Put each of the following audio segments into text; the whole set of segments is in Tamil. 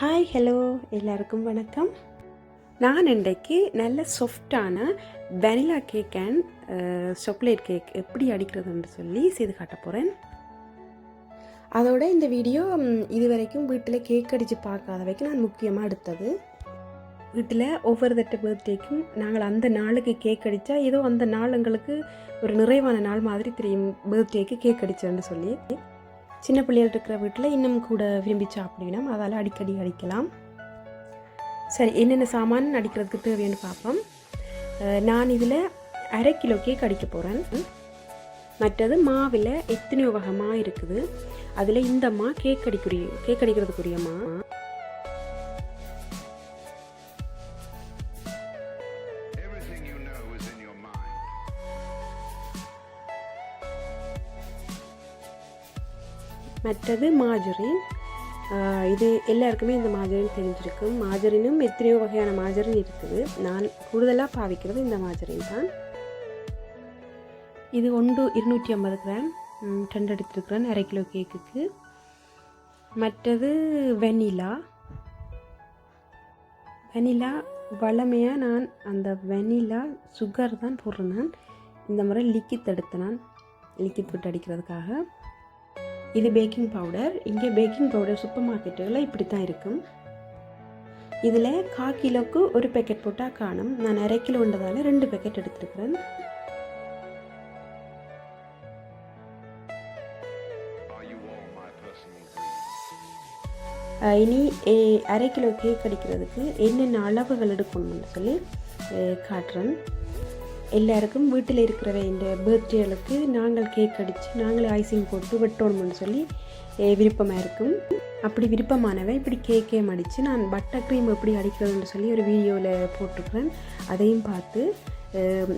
ஹாய் ஹலோ எல்லாருக்கும் வணக்கம். நான் இன்றைக்கு நல்ல சாஃப்டான vanilla cake and chocolate cake எப்படி அடிக்கிறதுன்னு சொல்லி செய்து காட்ட போகிறேன் அதோட இந்த வீடியோ இது வரைக்கும் வீட்டில் கேக் அடித்து பார்க்காத வரைக்கும் நான் முக்கியமாக எடுத்தது வீட்டில் ஒவ்வொரு தட்ட பர்த்டேக்கும் நாங்கள் அந்த நாளுக்கு கேக் அடித்தா ஏதோ அந்த நாள் எங்களுக்கு ஒரு நிறைவான நாள் மாதிரி தெரியும். பர்த்டேக்கு கேக் அடித்தேன்னு சொல்லி. சின்ன பிள்ளைகள் இருக்கிற வீட்டில் இன்னும் கூட விரும்பி சாப்பிடணும். அதால் அடிக்கடி அடிக்கலாம். சரி என்னென்ன சாமான் அடிக்கிறதுக்கு தேவைன்னு பார்ப்போம். நான் இதில் அரை கிலோ கேக் அடிக்க போகிறேன் மற்றது மாவில் எத்தனையோ வகை மா இருக்குது. அதில் இந்த மா கேக் அடிக்குரிய கேக் அடிக்கிறதுக்குரிய மா. மற்றது மாஜரின். இது எல்லாருக்குமே இந்த மாஜரின் தெரிஞ்சிருக்கும் மாஜரினும் எத்தனையோ வகையான மாஜரின் இருக்குது. நான் கூடுதலாக பாவிக்கிறது இந்த மாஜரின் தான். இது ஒன்று இருநூற்றி ஐம்பது கிராம். ம், எடுத்துருக்குறேன் எடுத்துருக்கிறேன் அரை கிலோ கேக்குக்கு. மற்றது வெனிலா. வெனிலா வளமையாக நான் அந்த வெனிலா சுகர் தான் போடுறேன். நான் இந்த முறை லிக்கித் எடுத்தேன் நான். லிக்கித் விட்டு அடிக்கிறதுக்காக. இது பேக்கிங் பவுடர் இங்கே பேக்கிங் பவுடர் சூப்பர் மார்க்கெட்டுகளில் இப்படி தான் இருக்கும். இதில் கா கிலோக்கு ஒரு பேக்கெட் போட்டால் காணும். நான் அரை கிலோன்றதால ரெண்டு பேக்கெட் எடுத்துருக்கிறேன். இனி அரை கிலோ கேக் அடிக்கிறதுக்கு என்னென்ன அளவுகள் எடுக்கணும்னு சொல்லி காட்டுறேன். எல்லாருக்கும் வீட்டில் இருக்கிற இந்த பர்த்டேகளுக்கு நாங்கள் கேக் அடித்து நாங்களே ஐசிங் போட்டு வெட்டோணும்னு சொல்லி விருப்பமாக இருக்கும். அப்படி விருப்பமானவை இப்படி கேக்கே அடித்து நான் பட்டர் க்ரீம் எப்படி அடிக்கிறதுன்னு சொல்லி ஒரு வீடியோவில் போட்டிருக்கிறேன். அதையும் பார்த்து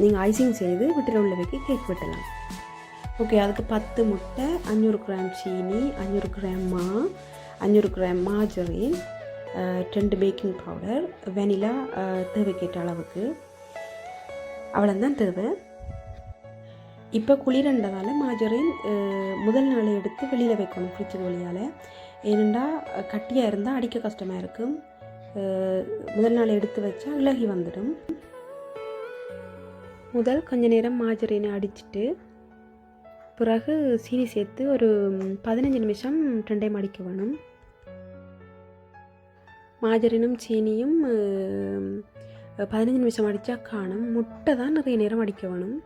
நீங்கள் ஐசிங் செய்து வீட்டில் உள்ளவைக்கு கேக் வெட்டலாம். ஓகே அதுக்கு பத்து முட்டை அஞ்சூறு கிராம் சீனி அஞ்சூறு கிராம் மா அஞ்சூறு கிராம் மாஜரின் ரெண்டு பேக்கிங் பவுடர் வெனிலா தேவைக்கேற்ற அளவுக்கு. அவ்வளோந்தான் தேவை. இப்போ குளிரண்டதால் மாஜரின் முதல் நாளை எடுத்து வெளியில் வைக்கணும் ஃப்ரிட்ஜுக்கு வழியால். ஏனெண்டா கட்டியாக இருந்தால் அடிக்க கஷ்டமாக இருக்கும். முதல் நாள் எடுத்து வச்சா இலகி வந்துடும். முதல் கொஞ்ச நேரம் மாஜரினை அடிச்சிட்டு பிறகு சீனி சேர்த்து ஒரு பதினஞ்சு நிமிஷம் ரெண்டையும் அடிக்க வேணும். மாஜரினும் சீனியும் பதினஞ்சு நிமிஷம் அடித்தா காணும். முட்டை தான் நிறைய நேரம் அடிக்க வேணும்.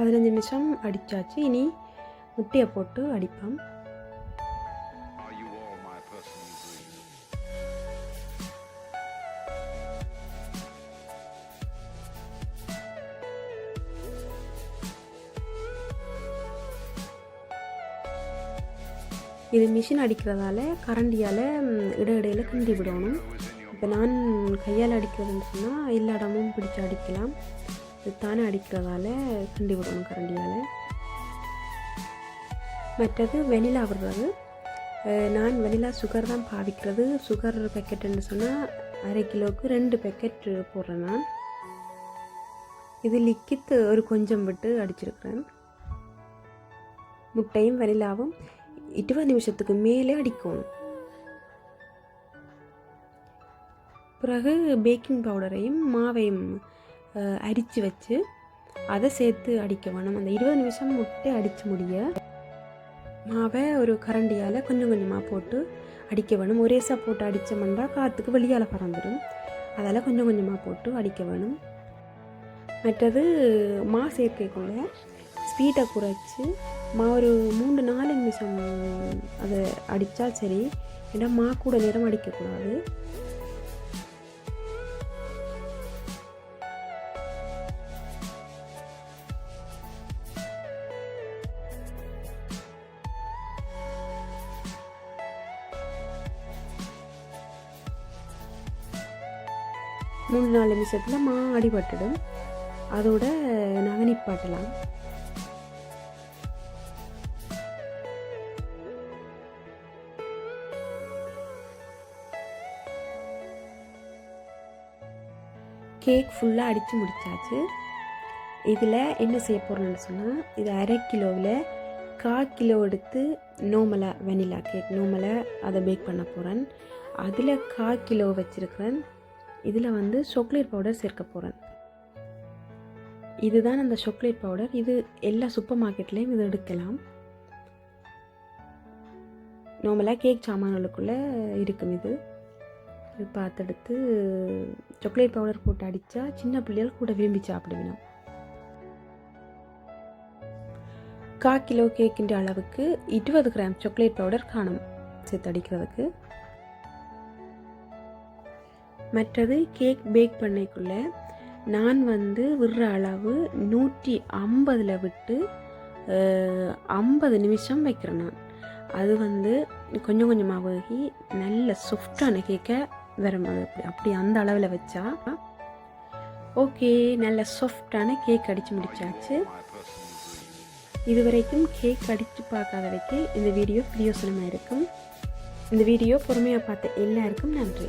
பதினஞ்சு நிமிஷம் அடித்தாச்சு இனி முட்டையை போட்டு அடிப்போம்? இது மிஷின் அடிக்கிறதால கரண்டியால் இட இடையில கிண்டி விடணும். இப்போ நான் கையால் அடிக்கிறதுன்னு சொன்னால் எல்லா இடமும் பிடிச்சு அடிக்கலாம். தானே அடிக்கிறதால கிண்டி விடணும் கரண்டியால். மற்றது வெனிலா விடுறது. நான் வெனிலா சுகர் தான் பாவிக்கிறது. சுகர் பேக்கெட்டுன்னு சொன்னால் அரை கிலோவுக்கு ரெண்டு பேக்கெட் போடுறேன் நான். இது லிக்கித்து ஒரு கொஞ்சம் விட்டு அடிச்சிருக்கிறேன். முட்டையும் வெனிலாவும் இருபது நிமிஷத்துக்கு மேலே அடிக்கணும் பிறகு பேக்கிங் பவுடரையும் மாவையும் அரித்து வச்சு அதை சேர்த்து அடிக்க வேணும். அந்த இருபது நிமிஷம் முட்டை அடித்து முடிய மாவை ஒரு கரண்டியால் கொஞ்சம் கொஞ்சமாக போட்டு அடிக்க வேணும். ஒரேசா போட்டு அடித்தோம்னா காற்றுக்கு வெளியால் பறந்துடும் அதால் கொஞ்சம் கொஞ்சமாக போட்டு அடிக்க வேணும். மற்றது மா சேர்க்கைக்குள்ள ஸ்வீட்டை குறைச்சி மா ஒரு மூணு நாலு நிமிஷம் அதை அடித்தா சரி. ஏன்னா மா கூட நேரம் அடிக்கக்கூடாது மூணு நாலு நிமிஷத்தில் மா அடிபட்டுடும். அதோட நாங்கள் நிப்பாட்டலாம். கேக் ஃபுல்லாக அடித்து முடிச்சாச்சு. இதில் என்ன செய்ய போகிறோம்னு சொன்னால் இது அரை கிலோவில் கால் கிலோ எடுத்து நோமலை வெனிலா கேக். நோமலா அதை பேக் பண்ண போகிறேன் அதில் கால் கிலோ வச்சுருக்கிறேன் இதில் வந்து சாக்லேட் பவுடர் சேர்க்க போகிறேன் இதுதான் அந்த சாக்லேட் பவுடர் இது எல்லா சூப்பர் மார்க்கெட்லேயும் இது எடுக்கலாம். நார்மலாக கேக் சாமான்களுக்குள்ளே இருக்கும் இது. இது பார்த்தெடுத்து சாக்லேட் பவுடர் போட்டு அடித்தா சின்ன பிள்ளைகள் கூட விரும்பி சாப்பிடுவேன். கா கிலோ கேக்கின்ற அளவுக்கு இருபது கிராம் சாக்லேட் பவுடர் காணும். சேர்த்து அடிக்கிறதுக்கு. மற்றது கேக் பேக் பண்ணைக்குள்ள நான் வந்து விடுற அளவு நூற்றி ஐம்பதில் விட்டு ஐம்பது நிமிஷம் வைக்கிறேன் நான். அது வந்து கொஞ்சம் கொஞ்சமாக வேகி நல்ல சாஃப்டான கேக்கை வரும் அது அப்படி அப்படி அந்த அளவில் வச்சா ஓகே நல்ல சாஃப்டான கேக் அடித்து முடிச்சாச்சு. இது வரைக்கும் கேக் அடித்து பார்க்காத வரைக்கும் இந்த வீடியோ பிரியோசனமாக இருக்கும். இந்த வீடியோ பொறுமையாக பார்த்த எல்லாருக்கும் நன்றி.